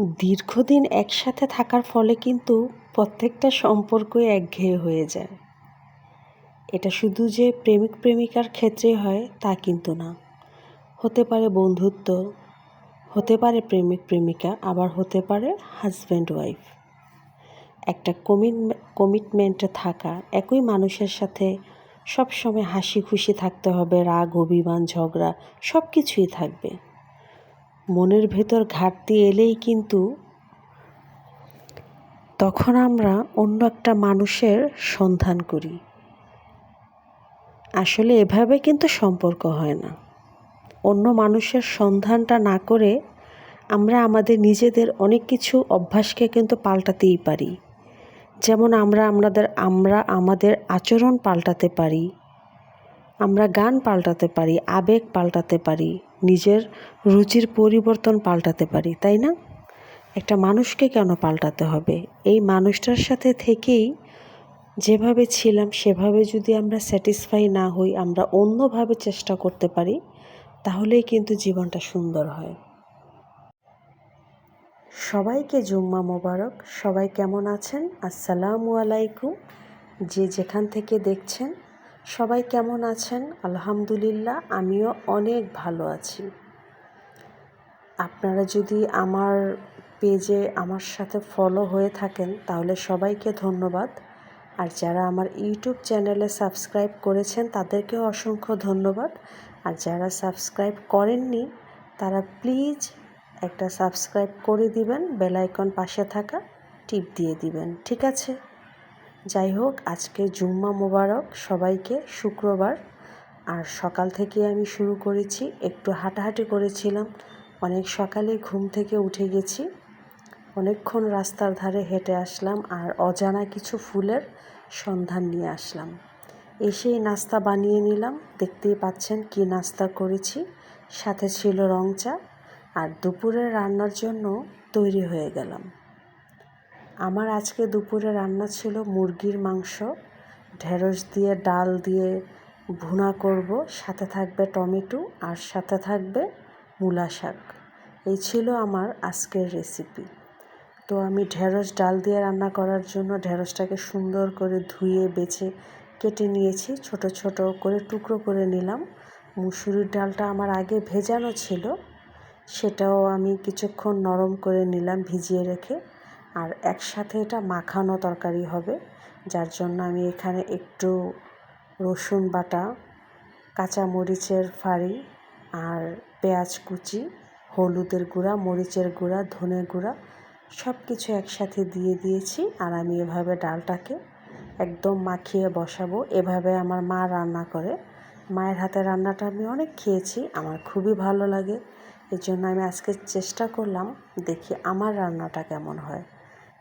দীর্ঘদিন একসাথে থাকার ফলে কিন্তু প্রত্যেকটা সম্পর্কই একঘেয়ে হয়ে যায়। এটা শুধু যে প্রেমিক প্রেমিকার ক্ষেত্রে হয় তা কিন্তু না। হতে পারে বন্ধুত্ব, হতে পারে প্রেমিক প্রেমিকা, আবার হতে পারে হাজব্যান্ড ওয়াইফ একটা কমিট কমিটমেন্টে থাকা, একই মানুষের সাথে সবসময় হাসি খুশি থাকতে হবে, রাগ, অভিমান, ঝগড়া সব কিছুই থাকবে। মনের ভেতর ঘাটতি এলেই কিন্তু তখন আমরা অন্য একটা মানুষের সন্ধান করি। আসলে এভাবে কিন্তু সম্পর্ক হয় না। অন্য মানুষের সন্ধানটা না করে আমরা আমাদের নিজেদের অনেক কিছু অভ্যাসকে কিন্তু পাল্টাতেই পারি। যেমন আমরা আমাদের আমরা আমাদের আচরণ পাল্টাতে পারি। আমরা গান পাল্টাতে পারি, আবেগ পাল্টাতে পারি, নিজের রুচির পরিবর্তন পাল্টাতে পারি, তাই না? একটা মানুষকে কেন পাল্টাতে হবে? এই মানুষটার সাথে থেকেই যেভাবে ছিলাম, সেভাবে যদি আমরা স্যাটিসফাই না হই, আমরা অন্যভাবে চেষ্টা করতে পারি, তাহলেই কিন্তু জীবনটা সুন্দর হয়। সবাইকে জুম্মা মোবারক। সবাই কেমন আছেন? আসসালামু আলাইকুম। যে যেখান থেকে দেখছেন সবাই কেমন আছেন? আলহামদুলিল্লাহ, আমিও অনেক ভালো আছি। আপনারা যদি আমার পেজে আমার সাথে ফলো হয়ে থাকেন, তাহলে সবাইকে ধন্যবাদ। আর যারা আমার ইউটিউব চ্যানেলে সাবস্ক্রাইব করেছেন, তাদেরকেও অসংখ্য ধন্যবাদ। আর যারা সাবস্ক্রাইব করেননি, তারা প্লিজ একটা সাবস্ক্রাইব করে দিবেন বেলাইকন পাশে থাকা টিপ দিয়ে দিবেন, ঠিক আছে? যাই হোক আজকে জুম্মা মোবারক, সবাইকে শুক্রবার। আর সকাল থেকে আমি শুরু করেছি, একটু হাঁটাহাঁটি করেছিলাম। অনেক সকালে ঘুম থেকে উঠে গেছি। অনেকক্ষণ রাস্তার ধারে হেঁটে আসলাম আর অজানা কিছু ফুলের সন্ধান নিয়ে আসলাম। এসেই নাস্তা বানিয়ে নিলাম। দেখতেই পাচ্ছেন কি নাস্তা করেছি। সাথে ছিল রং চা। আর দুপুরে রান্নার জন্য তৈরি হয়ে গেলাম। আমার আজকে দুপুরে রান্না ছিল মুরগির মাংস। ঢেঁড়স দিয়ে, ডাল দিয়ে ভুনা করব। সাথে থাকবে টমেটো আর সাথে থাকবে মূলা শাক। এই ছিল আমার আজকের রেসিপি তো আমি ঢেঁড়স, ডাল দিয়ে রান্না করার জন্য ঢেঁড়সটাকে সুন্দর করে ধুয়ে, বেছে, কেটে নিয়েছি। ছোট ছোট করে টুকরো করে নিলাম। মুসুরির ডালটা আমার আগে ভেজানো ছিল। সেটাও আমি কিছুক্ষণ নরম করে নিলাম, ভিজিয়ে রেখে। আর একসাথে এটা মাখানো তরকারি হবে, যার জন্য আমি এখানে একটু রসুন বাটা কাঁচা মরিচের ফাড়ি আর পেঁয়াজ কুচি, হলুদের গুঁড়া, মরিচের গুঁড়া, ধনে গুঁড়া সব কিছু একসাথে দিয়ে দিয়েছি আর আমি এভাবে ডালটাকে একদম মাখিয়ে বসাবো। এভাবে আমার মা রান্না করে। মায়ের হাতে রান্নাটা আমি অনেক খেয়েছি, আমার খুবই ভালো লাগে। এই জন্য আমি আজকে চেষ্টা করলাম দেখি আমার রান্নাটা কেমন হয়।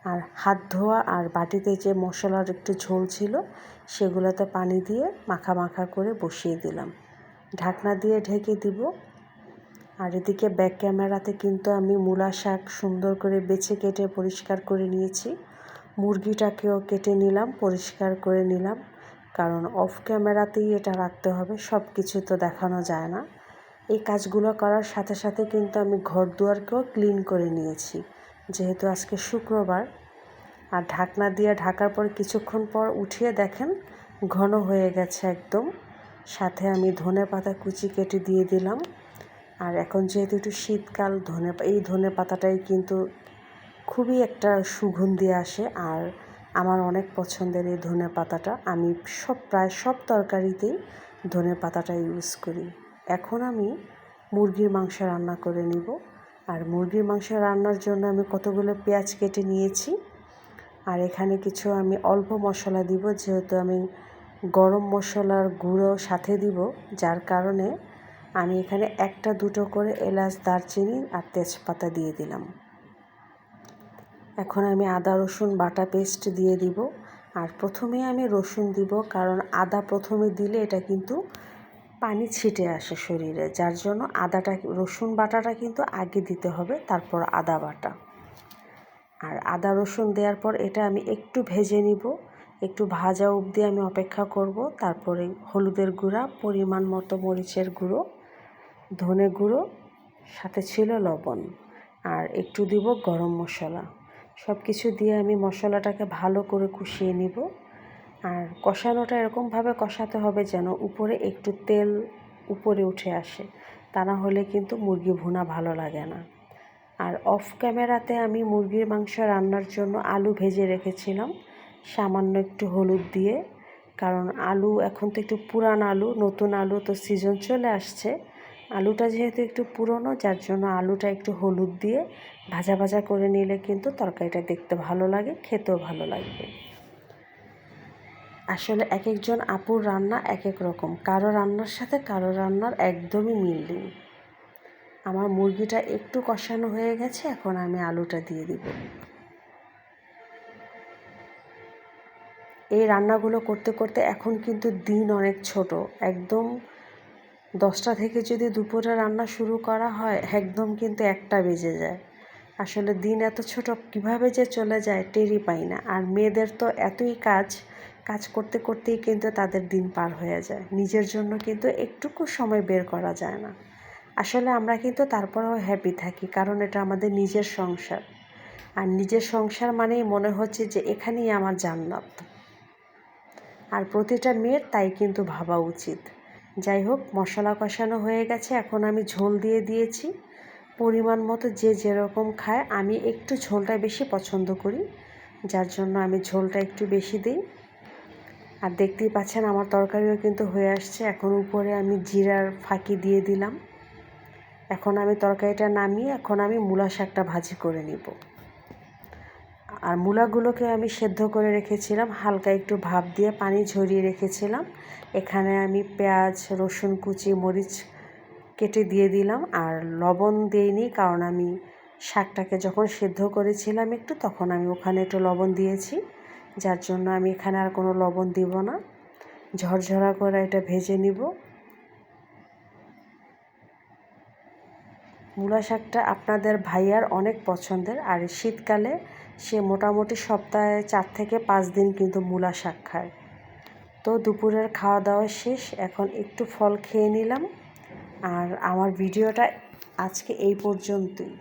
আর হাত ধোয়া আর বাটিতে যে মশলার একটু ঝোল ছিল, সেগুলোতে পানি দিয়ে মাখা মাখা করে বসিয়ে দিলাম। ঢাকনা দিয়ে ঢেকে দিব। আর এদিকে ব্যাক ক্যামেরাতে কিন্তু আমি মূলা শাক সুন্দর করে বেছে কেটে পরিষ্কার করে নিয়েছি। মুরগিটাকেও কেটে নিলাম, পরিষ্কার করে নিলাম। কারণ অফ ক্যামেরাতেই এটা রাখতে হবে সব কিছু তো দেখানো যায় না। এই কাজগুলো করার সাথে সাথে কিন্তু আমি ঘর দুয়ারকেও ক্লিন করে নিয়েছি। যেহেতু আজকে শুক্রবার, আর ঢাকনা দিয়ে ঢাকার পর কিছুক্ষণ পর উঠিয়ে দেখেন ঘন হয়ে গেছে একদম। সাথে আমি ধনে পাতা কুচি কেটে দিয়ে দিলাম। আর এখন যেহেতু একটু শীতকাল, ধনে এই ধনে পাতাটাই কিন্তু খুবই একটা সুগন্ধি আসে। আর আমার অনেক পছন্দের এই ধনে পাতাটা। আমি সব, প্রায় সব তরকারিতেই ধনে পাতাটা ইউজ করি। এখন আমি মুরগির মাংস রান্না করে নিব। আর মুরগির মাংস রান্নার জন্য আমি কতগুলো পেঁয়াজ কেটে নিয়েছি। আর এখানে কিছু আমি অল্প মশলা দিব, যেহেতু আমি গরম মশলার গুঁড়ো সাথে দিব, যার কারণে আমি এখানে একটা দুটো করে এলাচ, দারচিনি আর তেজপাতা দিয়ে দিলাম। এখন আমি আদা, রসুন, বাটা পেস্ট দিয়ে দিব। আর প্রথমে আমি রসুন দিব, কারণ আদা প্রথমে দিলে এটা কিন্তু পানি ছিটে আসে শরীরে, যার জন্য আদাটা, রসুন বাটাটা কিন্তু আগে দিতে হবে, তারপর আদা বাটা। আর আদা, রসুন দেওয়ার পর এটা আমি একটু ভেজে নিব, একটু ভাজা অবধি আমি অপেক্ষা করব, তারপরে হলুদের গুঁড়া, পরিমাণ মতো মরিচের গুঁড়ো, ধনে গুঁড়ো, সাথে ছিল লবণ, আর একটু দিব গরম মশলা। সব কিছু দিয়ে আমি মশলাটাকে ভালো করে কষিয়ে নিব। আর কষানোটা এরকমভাবে কষাতে হবে যেন উপরে একটু তেল উপরে উঠে আসে। তা না হলে কিন্তু মুরগি ভুনা ভালো লাগে না। আর অফ ক্যামেরাতে আমি মুরগির মাংস রান্নার জন্য আলু ভেজে রেখেছিলাম। সামান্য একটু হলুদ দিয়ে, কারণ আলু এখন তো একটু পুরান আলু, নতুন আলু তো সিজন চলে আসছে। আলুটা যেহেতু একটু পুরনো, যার জন্য আলুটা একটু হলুদ দিয়ে ভাজা ভাজা করে নিলে কিন্তু তরকারিটা দেখতে ভালো লাগে, খেতেও ভালো লাগবে। আসলে এক একজন আপুর রান্না এক এক রকম। কারও রান্নার সাথে কারও রান্নার একদমই মিল নেই। আমার মুরগিটা একটু কষানো হয়ে গেছে, এখন আমি আলুটা দিয়ে দিব। এই রান্নাগুলো করতে করতে এখন কিন্তু দিন অনেক ছোট। একদম দশটা থেকে যদি দুপুরে রান্না শুরু করা হয়, একদম কিন্তু একটা বেজে যায়। আসলে দিন এত ছোট, কীভাবে যে চলে যায় টেরই পাই না। আর মেয়েদের তো এতই কাজ কাজ করতে করতেই কিন্তু তাদের দিন পার হয়ে যায়। নিজের জন্য কিন্তু একটুকু সময় বের করা যায় না। আসলে আমরা কিন্তু তারপরেও হ্যাপি থাকি, কারণ এটা আমাদের নিজের সংসার। আর নিজের সংসার মানেই মনে হচ্ছে যে এখানেই আমার জান্নাত। আর প্রতিটা মেয়ের তাই কিন্তু ভাবা উচিত। যাই হোক, মশলা কষানো হয়ে গেছে, এখন আমি ঝোল দিয়ে দিয়েছি। পরিমাণ মতো যে যেরকম খায়, আমি একটু ঝোলটা বেশি পছন্দ করি, যার জন্য আমি ঝোলটা একটু বেশি দিই। আর দেখতেই পাচ্ছেন আমার তরকারিও কিন্তু হয়ে আসছে। এখন উপরে আমি জিরার ফাঁকি দিয়ে দিলাম। এখন আমি তরকারিটা নামিয়ে এখন আমি মূলা শাকটা ভাজি করে নিব। আর মূলাগুলোকে আমি সেদ্ধ করে রেখেছিলাম, হালকা একটু ভাপ দিয়ে পানি ঝরিয়ে রেখেছিলাম। এখানে আমি পেঁয়াজ, রসুন, কুচি, মরিচ কেটে দিয়ে দিলাম আর লবণ দিইনি কারণ আমি শাকটাকে যখন সেদ্ধ করেছিলাম একটু, তখন আমি ওখানে একটু লবণ দিয়েছি। যার জন্য আমি এখানে আর কোনো লবণ দিব না। ঝরঝরা করে এটা ভেজে নিব। মূলা শাকটা আপনাদের ভাইয়ার অনেক পছন্দের আর শীতকালে সে মোটামুটি সপ্তাহে চার থেকে পাঁচ দিন কিন্তু মূলা শাক খায়। তো দুপুরের খাওয়া দাওয়া শেষ, এখন একটু ফল খেয়ে নিলাম। আর আমার ভিডিওটা আজকে এই পর্যন্তই।